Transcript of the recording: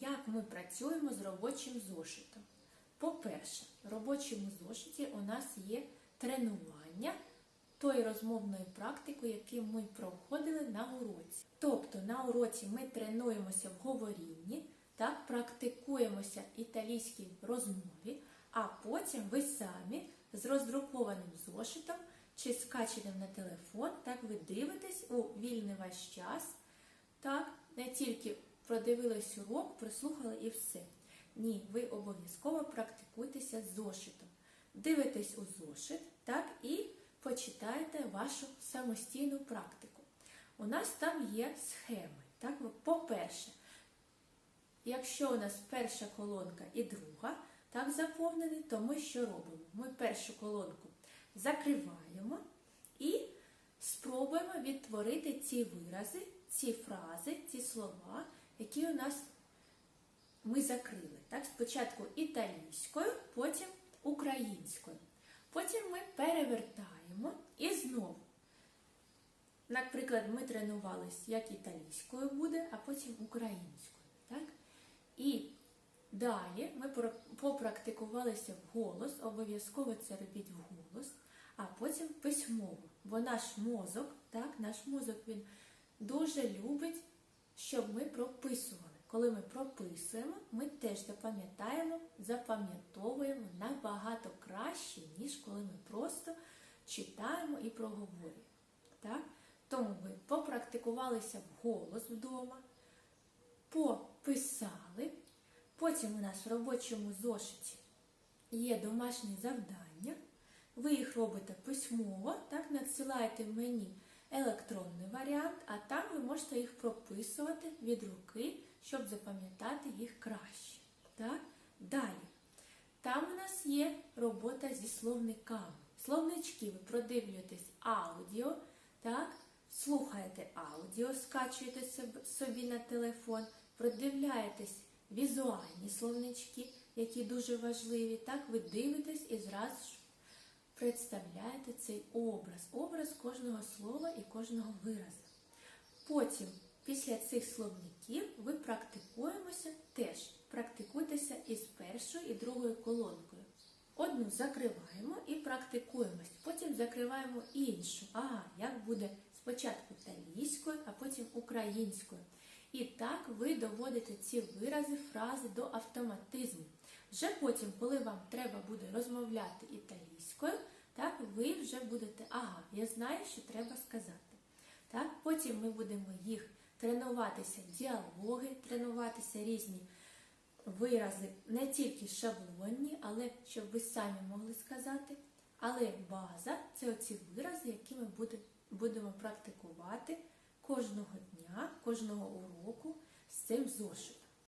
Як ми працюємо з робочим зошитом? По-перше, в робочому зошиті у нас є тренування тої розмовної практики, яку ми проходили на уроці. Тобто на уроці ми тренуємося в говорінні, так, практикуємося італійській розмові, а потім ви самі з роздрукованим зошитом чи скаченим на телефон, так ви дивитесь у вільний ваш час, так, не тільки продивились урок, прослухали і все. Ні, ви обов'язково практикуйтеся зошитом. Дивитесь у зошит, так, і почитайте вашу самостійну практику. У нас там є схеми. Так? По-перше, якщо у нас перша колонка і друга так заповнені, то ми що робимо? Ми першу колонку закриваємо і спробуємо відтворити ці вирази, ці фрази, ці слова, які у нас ми закрили. Так? Спочатку італійською, потім українською. Потім ми перевертаємо і знову. Наприклад, ми тренувалися, як італійською буде, а потім українською. Так? І далі ми попрактикувалися вголос, обов'язково це робіть вголос, а потім письмово. Бо наш мозок, так, наш мозок він дуже любить, щоб ми прописували. Коли ми прописуємо, ми теж запам'ятаємо, запам'ятовуємо набагато краще, ніж коли ми просто читаємо і проговорюємо. Так? Тому ви попрактикувалися вголос вдома, пописали. Потім у нас в робочому зошиті є домашні завдання. Ви їх робите письмово, так, надсилаєте мені електронний варіант, а там ви можете їх прописувати від руки, щоб запам'ятати їх краще. Так? Далі. Там у нас є робота зі словниками. Словнички ви продивлюєтесь аудіо, так? слухаєте аудіо, скачуєте собі на телефон, продивляєтесь візуальні словнички, які дуже важливі. Так, ви дивитесь і зразу ж представляєте цей образ, образ кожного слова і кожного виразу. Потім, після цих словників, ви практикуємося теж. Практикуйтеся із першою і другою колонкою. Одну закриваємо і практикуємось. Потім закриваємо іншу. Ага, як буде спочатку італійською, а потім українською. І так ви доводите ці вирази, фрази до автоматизму. Вже потім, коли вам треба буде розмовляти італійською, так ви вже будете, ага, я знаю, що треба сказати. Так? Потім ми будемо їх тренуватися, діалоги, тренуватися різні вирази, не тільки шаблонні, але щоб ви самі могли сказати. Але база це оці вирази, які ми буде- будемо практикувати кожного дня, кожного уроку з цим зошитом.